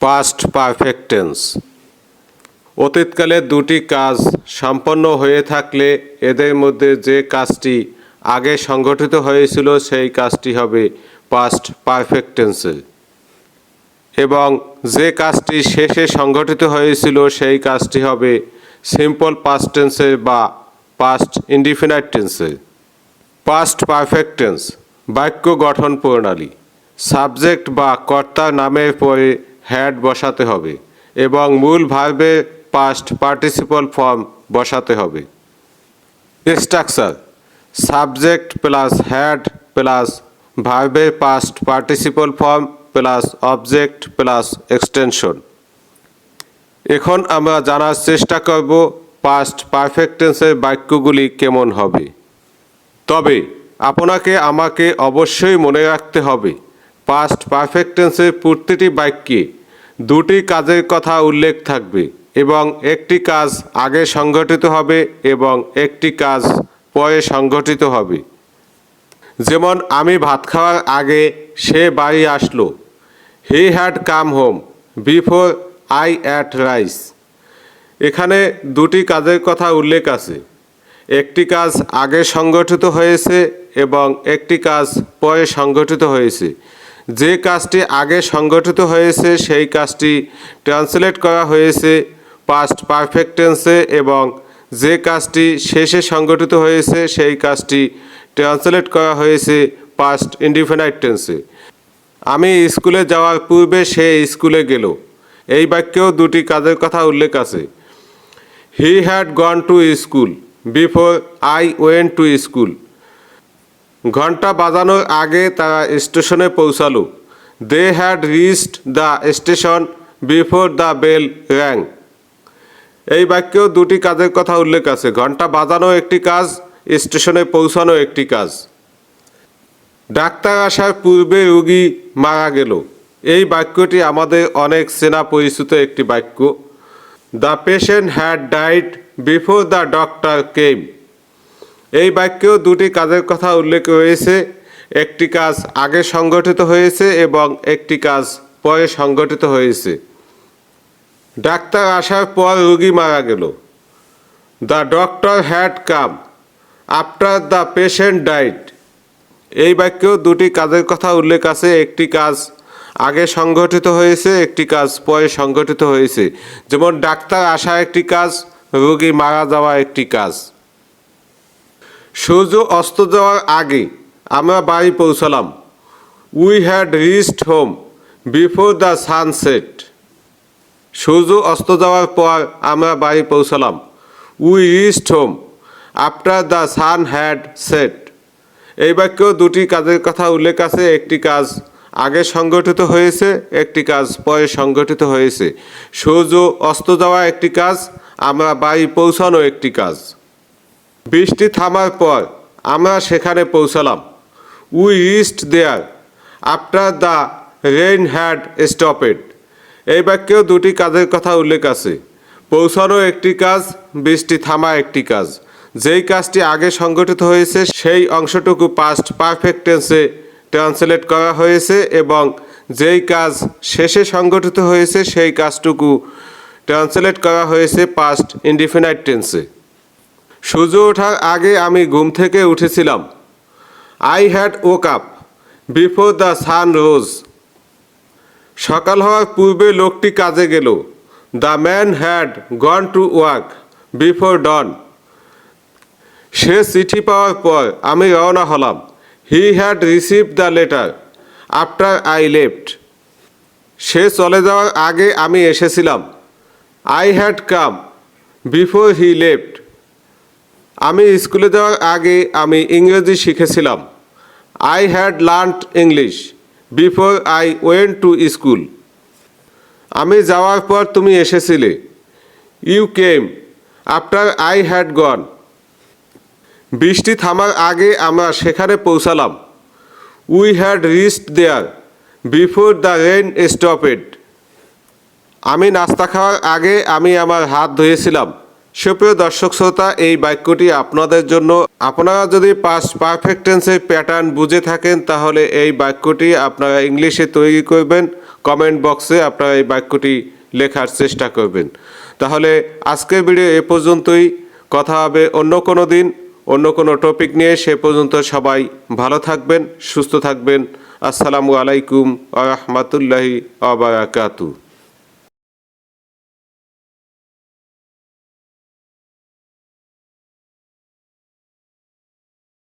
Past perfect tense অতীতকালে দুটি কাজ সম্পন্ন হয়ে থাকলে এদের মধ্যে যে কাজটি আগে সংগঠিত হয়েছিল, সেই কাজটি হবে পাস্ট পারফেক্ট টেন্সে এবং যে কাজটি শেষে সংগঠিত হয়েছিল, সেই কাজটি হবে সিম্পল পাস্ট টেন্সে বা পাস্ট ইনডিফিনাইট টেন্সে পাস্ট পারফেক্ট টেন্স বাক্য গঠন প্রণালী। সাবজেক্ট বা কর্তার নামের পরে হ্যাড বসাতে হবে এবং মূল ভার্বে পাস্ট পার্টিসিপল ফর্ম বসাতে হবে। Structure subject plus had plus ভার্বের past participle form plus object plus extension এখন আমরা জানার চেষ্টা করব পাস্ট পারফেক্ট টেন্সের বাক্যগুলি কেমন হবে। তবে আপনাকে আমাকে অবশ্যই মনে রাখতে হবে পাস্ট পারফেক্ট টেন্সের প্রতিটি বাক্যে দুটি কাজের কথা উল্লেখ থাকবে এবং একটি কাজ আগে সংগঠিত হবে এবং একটি কাজ পরে সংগঠিত হবে। যেমন, আমি ভাত খাওয়ার আগে সে বাড়ি আসলো। He had come home before I ate rice. এখানে দুটি কাজের কথা উল্লেখ আছে। একটি কাজ আগে সংগঠিত হয়েছে এবং একটি কাজ পরে সংগঠিত হয়েছে। যে কাজটি আগে সংগঠিত হয়েছে, সেই কাজটি ট্রান্সলেট করা হয়েছে পাস্ট পারফেক্ট টেন্সে এবং যে কাজটি শেষে সংগঠিত হয়েছে, সেই কাজটি ট্রান্সলেট করা হয়েছে পাস্ট ইনডিফিনাইট টেন্সে আমি স্কুলে যাওয়ার পূর্বে সে স্কুলে গেল। এই বাক্যেও দুটি কাজের কথা উল্লেখ আছে। He had gone to school before I went to school ঘণ্টা বাজানোর আগে তারা স্টেশনে পৌঁছালো। They had reached the station before the bell rang এই বাক্যেও দুটি কাজের কথা উল্লেখ আছে। ঘণ্টা বাজানো একটি কাজ, স্টেশনে পৌঁছানো একটি কাজ। ডাক্তার আসার পূর্বে রোগী মারা গেল। এই বাক্যটি আমাদের অনেক চেনা পরিচিত একটি বাক্য। The patient had died before the doctor came এই বাক্যেও দুটি কাজের কথা উল্লেখ রয়েছে একটি কাজ আগে সংগঠিত হয়েছে এবং একটি কাজ পরে সংগঠিত হয়েছে। ডাক্তার আসার পর রুগী মারা গেল। The doctor had come after the patient died. এই বাক্যেও দুটি কাজের কথা উল্লেখ আছে। একটি কাজ আগে সংগঠিত হয়েছে, একটি কাজ পরে সংগঠিত হয়েছে। যেমন, ডাক্তার আসা একটি কাজ, রোগী মারা যাওয়া একটি কাজ। সূর্য অস্ত যাওয়ার আগে আমরা বাড়ি পৌঁছালাম। We had reached home before the sunset সূর্য অস্ত যাওয়ার পর আমরা বাড়ি পৌঁছালাম। We reached home after the sun had set এই বাক্যেও দুটি কাজের কথা উল্লেখ আছে। একটি কাজ আগে সংগঠিত হয়েছে, একটি কাজ পরে সংগঠিত হয়েছে। সূর্য অস্ত যাওয়া একটি কাজ, আমরা বাড়ি পৌঁছানো একটি কাজ। বৃষ্টি থামার পর আমরা সেখানে পৌঁছালাম। We reached there after the rain had stopped এই বাক্যেও দুটি কাজের কথা উল্লেখ আছে। পৌঁছানো একটি কাজ, বৃষ্টি থামা একটি কাজ। যেই কাজটি আগে সংগঠিত হয়েছে, সেই অংশটুকু পাস্ট পারফেক্ট টেন্সে ট্রান্সলেট করা হয়েছে এবং যেই কাজ শেষে সংগঠিত হয়েছে, সেই কাজটুকু ট্রান্সলেট করা হয়েছে পাস্ট ইনডিফিনাইট টেন্সে সূর্য ওঠার আগে আমি ঘুম থেকে উঠেছিলাম। I had woke up before the sun rose সকাল হওয়ার পূর্বে লোকটি কাজে গেল। The man had gone to work before dawn সে চিঠি পাওয়ার পর আমি রওনা হলাম। He had receive the letter after I left সে চলে যাওয়ার আগে আমি এসেছিলাম। I had come before he left আমি স্কুলে যাওয়ার আগে আমি ইংরেজি শিখেছিলাম। I had learned English before I went to school আমি যাওয়ার পর তুমি এসেছিলে। You came after I had gone বৃষ্টি থামার আগে আমরা সেখানে পৌঁছালাম। We had reached there before the rain stopped আমি নাস্তা খাওয়ার আগে আমি আমার হাত ধুয়েছিলাম। সুপ্রিয় দর্শক শ্রোতা, এই বাক্যটি আপনাদের জন্য। আপনারা যদি পাস্ট পারফেক্ট টেন্সের প্যাটার্ন বুঝে থাকেন, তাহলে এই বাক্যটি আপনারা ইংলিশে তৈরি করবেন। কমেন্ট বক্সে আপনারা এই বাক্যটি লেখার চেষ্টা করবেন। তাহলে আজকের ভিডিও এ পর্যন্তই। কথা হবে অন্য কোনো দিন, অন্য কোনো টপিক নিয়ে। সে পর্যন্ত সবাই ভালো থাকবেন, সুস্থ থাকবেন। আসসালামু আলাইকুম আ রহমতুল্লাহি